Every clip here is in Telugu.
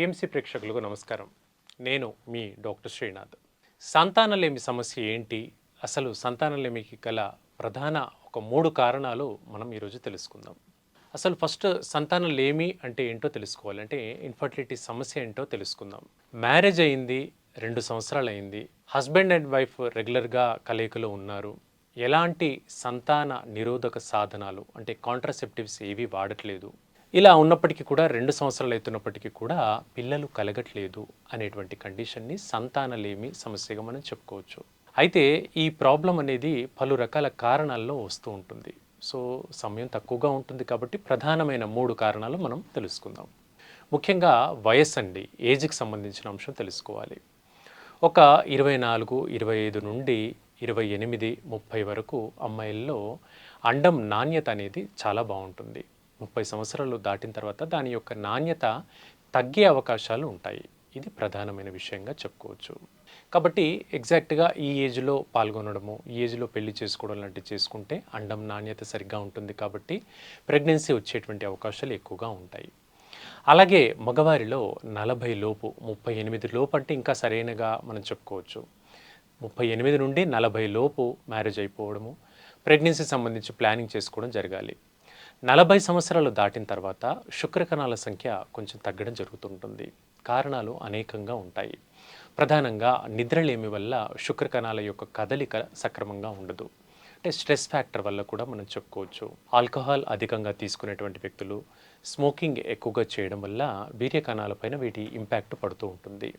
పిఎంసి ప్రేక్షకులకు నమస్కారం. నేను మీ డాక్టర్ శ్రీనాథ్. సంతానలేమి సమస్య ఏంటి? అసలు సంతానలేమికి గల ప్రధాన ఒక మూడు కారణాలు మనం ఈరోజు తెలుసుకుందాం. అసలు ఫస్ట్ సంతానలేమి అంటే ఏంటో తెలుసుకోవాలి. అంటే ఇన్ఫర్టిలిటీ సమస్య ఏంటో తెలుసుకుందాం. మ్యారేజ్ అయింది రెండు సంవత్సరాలు అయింది. హస్బెండ్ అండ్ వైఫ్ రెగ్యులర్గా కలయికలో ఉన్నారు. ఎలాంటి సంతాన నిరోధక సాధనాలు అంటే కాంట్రాసెప్టివ్స్ ఏవి వాడట్లేదు. ఇలా ఉన్నప్పటికీ కూడా రెండు సంవత్సరాలు అవుతున్నప్పటికీ కూడా పిల్లలు కలగట్లేదు అనేటువంటి కండిషన్ని సంతానలేమి సమస్యగా మనం చెప్పుకోవచ్చు. అయితే ఈ ప్రాబ్లం అనేది పలు రకాల కారణాల్లో వస్తూ ఉంటుంది. సో సమయం తక్కువగా ఉంటుంది కాబట్టి ప్రధానమైన మూడు కారణాలు మనం తెలుసుకుందాం. ముఖ్యంగా వయస్సు అండి ఏజ్కి సంబంధించిన అంశం తెలుసుకోవాలి. ఒక ఇరవై నాలుగు ఇరవై ఐదు నుండి ఇరవై ఎనిమిది ముప్పై వరకు అమ్మాయిల్లో అండం నాణ్యత అనేది చాలా బాగుంటుంది. ముప్పై సంవత్సరాలు దాటిన తర్వాత దాని యొక్క నాణ్యత తగ్గే అవకాశాలు ఉంటాయి. ఇది ప్రధానమైన విషయంగా చెప్పుకోవచ్చు. కాబట్టి ఎగ్జాక్ట్గా ఈ ఏజ్లో పాల్గొనడము ఈ ఏజ్లో పెళ్ళి చేసుకోవడం లాంటివి చేసుకుంటే అండం నాణ్యత సరిగ్గా ఉంటుంది కాబట్టి ప్రెగ్నెన్సీ వచ్చేటువంటి అవకాశాలు ఎక్కువగా ఉంటాయి. అలాగే మగవారిలో నలభై లోపు ముప్పై ఎనిమిది లోపు అంటే ఇంకా సరైనగా మనం చెప్పుకోవచ్చు. ముప్పై ఎనిమిది నుండి నలభై లోపు మ్యారేజ్ అయిపోవడము ప్రెగ్నెన్సీ సంబంధించి ప్లానింగ్ చేసుకోవడం జరగాలి. నలభై సంవత్సరాలు దాటిన తర్వాత శుక్రకణాల సంఖ్య కొంచెం తగ్గడం జరుగుతుంటుంది. కారణాలు అనేకంగా ఉంటాయి. ప్రధానంగా నిద్రలేమి వల్ల శుక్రకణాల యొక్క కదలిక సక్రమంగా ఉండదు. అంటే స్ట్రెస్ ఫ్యాక్టర్ వల్ల కూడా మనం చెప్పుకోవచ్చు. ఆల్కహాల్ అధికంగా తీసుకునేటువంటి వ్యక్తులు స్మోకింగ్ ఎక్కువగా చేయడం వల్ల వీర్య కణాలపైన వీటి ఇంపాక్ట్ పడుతూ ఉంటుంది.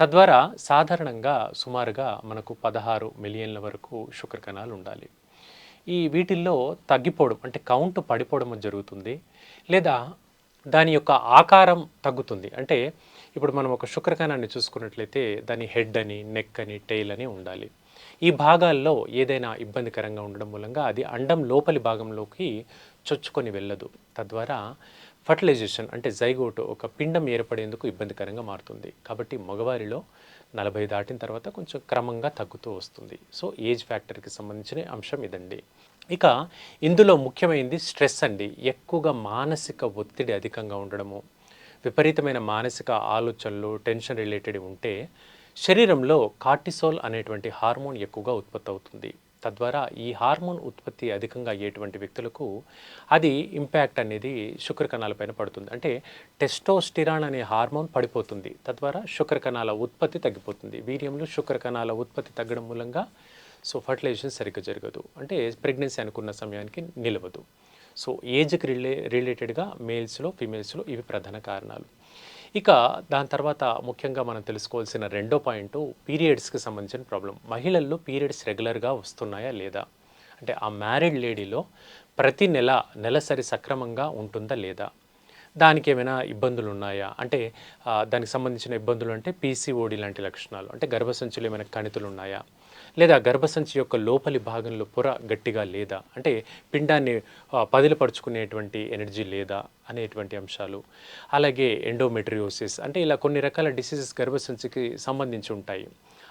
తద్వారా సాధారణంగా సుమారుగా మనకు పదహారు మిలియన్ల వరకు శుక్రకణాలు ఉండాలి. ఈ వీటిల్లో తగ్గిపోవడం అంటే కౌంట్ పడిపోవడం జరుగుతుంది. లేదా దాని యొక్క ఆకారం తగ్గుతుంది. అంటే ఇప్పుడు మనం ఒక శుక్రకణాన్ని చూసుకున్నట్లయితే దాని హెడ్ అని నెక్ అని టెయిల్ అని ఉండాలి. ఈ భాగాల్లో ఏదైనా ఇబ్బందికరంగా ఉండడం మూలంగా అది అండం లోపలి భాగంలోకి చొచ్చుకొని వెళ్ళదు. తద్వారా ఫర్టిలైజేషన్ అంటే జైగోటు ఒక పిండం ఏర్పడేందుకు ఇబ్బందికరంగా మారుతుంది. కాబట్టి మగవారిలో నలభై దాటిన తర్వాత కొంచెం క్రమంగా తగ్గుతూ వస్తుంది. సో ఏజ్ ఫ్యాక్టర్కి సంబంధించిన అంశం ఇదండి. ఇక ఇందులో ముఖ్యమైనది స్ట్రెస్ అండి. ఎక్కువగా మానసిక ఒత్తిడి అధికంగా ఉండడము విపరీతమైన మానసిక ఆలోచనలు టెన్షన్ రిలేటెడ్ ఉంటే శరీరంలో కార్టిసోల్ అనేటువంటి హార్మోన్ ఎక్కువగా ఉత్పత్తి అవుతుంది తద్వారా ఈ హార్మోన్ ఉత్పత్తి అధికంగా అయ్యేటువంటి వ్యక్తులకు అది ఇంపాక్ట్ అనేది శుక్రకణాలపైన పడుతుంది. అంటే టెస్టోస్టిరాన్ అనే హార్మోన్ పడిపోతుంది. తద్వారా శుక్రకణాల ఉత్పత్తి తగ్గిపోతుంది. వీర్యంలో శుక్రకణాల ఉత్పత్తి తగ్గడం మూలంగా సో ఫర్టిలైజేషన్ సరిగ్గా జరగదు. అంటే ప్రెగ్నెన్సీ అనుకున్న సమయానికి నిలవదు. సో ఏజ్కి రిలే రిలేటెడ్గా మేల్స్లో ఫీమేల్స్లో ఇవి ప్రధాన కారణాలు. ఇక దాని తర్వాత ముఖ్యంగా మనం తెలుసుకోవాల్సిన రెండో పాయింట్ పీరియడ్స్కి సంబంధించిన ప్రాబ్లం మహిళల్లో పీరియడ్స్ రెగ్యులర్గా వస్తున్నాయా లేదా? అంటే ఆ మ్యారీడ్ లేడీలో ప్రతి నెల నెలసరి సక్రమంగా ఉంటుందా లేదా? దానికి ఏమైనా ఇబ్బందులు ఉన్నాయా అంటే దానికి సంబంధించిన ఇబ్బందులు అంటే పీసీఓడి లాంటి లక్షణాలు అంటే గర్భసంచులు ఏమైనా కణితులు ఉన్నాయా లేదా గర్భసంచి యొక్క లోపలి భాగంలో పొర గట్టిగా లేదా? అంటే పిండాన్ని పదిలపరుచుకునేటువంటి ఎనర్జీ లేదా అనేటువంటి అంశాలు. అలాగే ఎండోమెట్రియోసిస్ అంటే ఇలా కొన్ని రకాల డిసీజెస్ గర్భసంచికి సంబంధించి ఉంటాయి.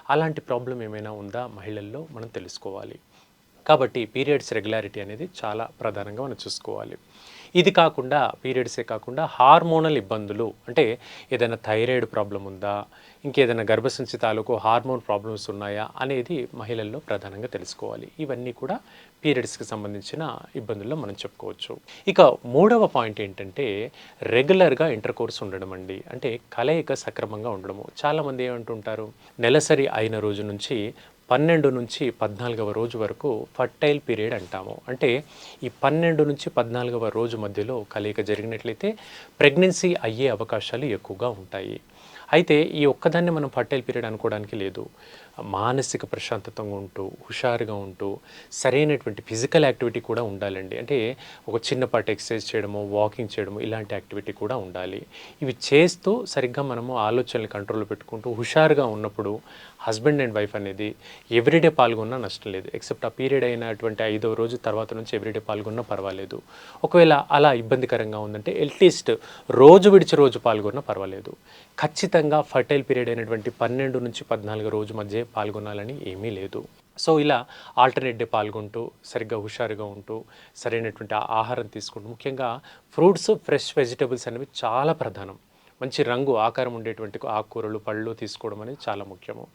అలాంటి ప్రాబ్లం ఏమైనా ఉందా మహిళల్లో? మనం తెలుసుకోవాలి. కాబట్టి పీరియడ్స్ రెగ్యులారిటీ అనేది చాలా ప్రధానంగా మనం చూసుకోవాలి. ఇది కాకుండా పీరియడ్సే కాకుండా హార్మోనల్ ఇబ్బందులు అంటే ఏదైనా థైరాయిడ్ ప్రాబ్లం ఉందా ఇంకేదైనా గర్భసంచి తాలూకు హార్మోన్ ప్రాబ్లమ్స్ ఉన్నాయా అనేది మహిళల్లో ప్రధానంగా తెలుసుకోవాలి. ఇవన్నీ కూడా పీరియడ్స్కి సంబంధించిన ఇబ్బందుల్లో మనం చెప్పుకోవచ్చు. ఇక మూడవ పాయింట్ ఏంటంటే రెగ్యులర్గా ఇంటర్ కోర్స్ ఉండడం అండి. అంటే కలయిక సక్రమంగా ఉండడము. చాలామంది ఏమంటుంటారు నెలసరి అయిన రోజు నుంచి పన్నెండు నుంచి పద్నాలుగవ రోజు వరకు ఫర్టైల్ పీరియడ్ అంటాము. అంటే ఈ పన్నెండు నుంచి పద్నాలుగవ రోజు మధ్యలో కలయిక జరిగినట్లయితే ప్రెగ్నెన్సీ అయ్యే అవకాశాలు ఎక్కువగా ఉంటాయి. అయితే ఈ ఒక్కదాన్ని మనం ఫర్టైల్ పీరియడ్ అనుకోవడానికి లేదు. మానసిక ప్రశాంతతంగా ఉంటూ హుషారుగా ఉంటూ సరైనటువంటి ఫిజికల్ యాక్టివిటీ కూడా ఉండాలండి. అంటే ఒక చిన్నపాటి ఎక్సర్సైజ్ చేయడము వాకింగ్ చేయడము ఇలాంటి యాక్టివిటీ కూడా ఉండాలి. ఇవి చేస్తూ సరిగ్గా మనము ఆలోచనలు కంట్రోల్లో పెట్టుకుంటూ హుషారుగా ఉన్నప్పుడు హస్బెండ్ అండ్ వైఫ్ అనేది ఎవ్రీడే పాల్గొన్నా నష్టం లేదు. ఎక్సెప్ట్ ఆ పీరియడ్ అయినటువంటి ఐదో రోజు తర్వాత నుంచి ఎవ్రీడే పాల్గొన్నా పర్వాలేదు. ఒకవేళ అలా ఇబ్బందికరంగా ఉందంటే అట్లీస్ట్ రోజు విడిచి రోజు పాల్గొన్నా పర్వాలేదు. ఖచ్చితంగా ఫర్టైల్ పీరియడ్ అయినటువంటి పన్నెండు నుంచి పద్నాలుగు రోజు మధ్య పాల్గొనాలని ఏమీ లేదు. సో ఇలా ఆల్టర్నేట్ డే పాల్గొంటూ సరిగ్గా హుషారుగా ఉంటూ సరైనటువంటి ఆ- ఆహారం తీసుకుంటూ ముఖ్యంగా ఫ్రూట్స్ ఫ్రెష్ వెజిటబుల్స్ అనేవి చాలా ప్రధానం. మంచి రంగు ఆకారం ఉండేటువంటి ఆకుకూరలు పళ్ళు తీసుకోవడం అనేది చాలా ముఖ్యము.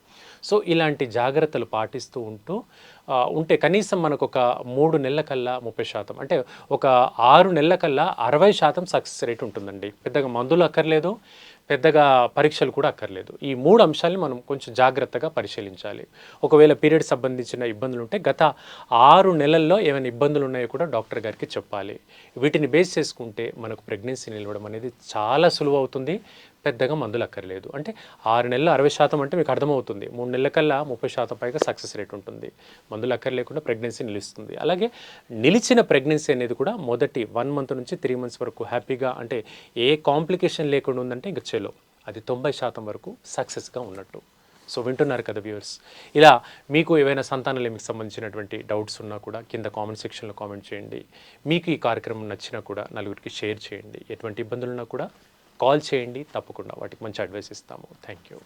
సో ఇలాంటి జాగ్రత్తలు పాటిస్తూ ఉంటూ ఉంటే కనీసం మనకు ఒక మూడు నెలల కల్లా ముప్పై శాతం అంటే ఒక ఆరు నెలల కల్లా అరవై శాతం సక్సెస్ రేట్ ఉంటుందండి. పెద్దగా మందులు అక్కర్లేదు. పెద్దగా పరీక్షలు కూడా అక్కర్లేదు. ఈ మూడు అంశాలని మనం కొంచెం జాగ్రత్తగా పరిశీలించాలి. ఒకవేళ పీరియడ్ సంబంధించిన ఇబ్బందులు ఉంటే గత ఆరు నెలల్లో ఏమైనా ఇబ్బందులు ఉన్నాయో కూడా డాక్టర్ గారికి చెప్పాలి. వీటిని బేస్ చేసుకుంటే మనకు ప్రెగ్నెన్సీ నిలవడం అనేది చాలా సులువు అవుతుంది. పెద్దగా మందులు అక్కర్లేదు. అంటే ఆరు నెలలు అరవై శాతం అంటే మీకు అర్థమవుతుంది. మూడు నెలల కల్లా ముప్పై శాతం పైగా సక్సెస్ రేట్ ఉంటుంది. మందులు అక్కర్లేకుండా ప్రెగ్నెన్సీ నిలుస్తుంది. అలాగే నిలిచిన ప్రెగ్నెన్సీ అనేది కూడా మొదటి వన్ మంత్ నుంచి త్రీ మంత్స్ వరకు హ్యాపీగా అంటే ఏ కాంప్లికేషన్ లేకుండా ఉందంటే ఇంక చెలో. అది తొంభై శాతం వరకు సక్సెస్గా ఉన్నట్టు. సో వింటున్నారు కదా వ్యూవర్స్? ఇలా మీకు ఏవైనా సంతానలేమికి సంబంధించినటువంటి డౌట్స్ ఉన్నా కూడా కింద కామెంట్ సెక్షన్లో కామెంట్ చేయండి. మీకు ఈ కార్యక్రమం నచ్చినా కూడా నలుగురికి షేర్ చేయండి. ఎటువంటి ఇబ్బందులు ఉన్నా కూడా కాల్ చేయండి తప్పకుండా వాటికి మంచి అడ్వైస్ ఇస్తాము. Thank you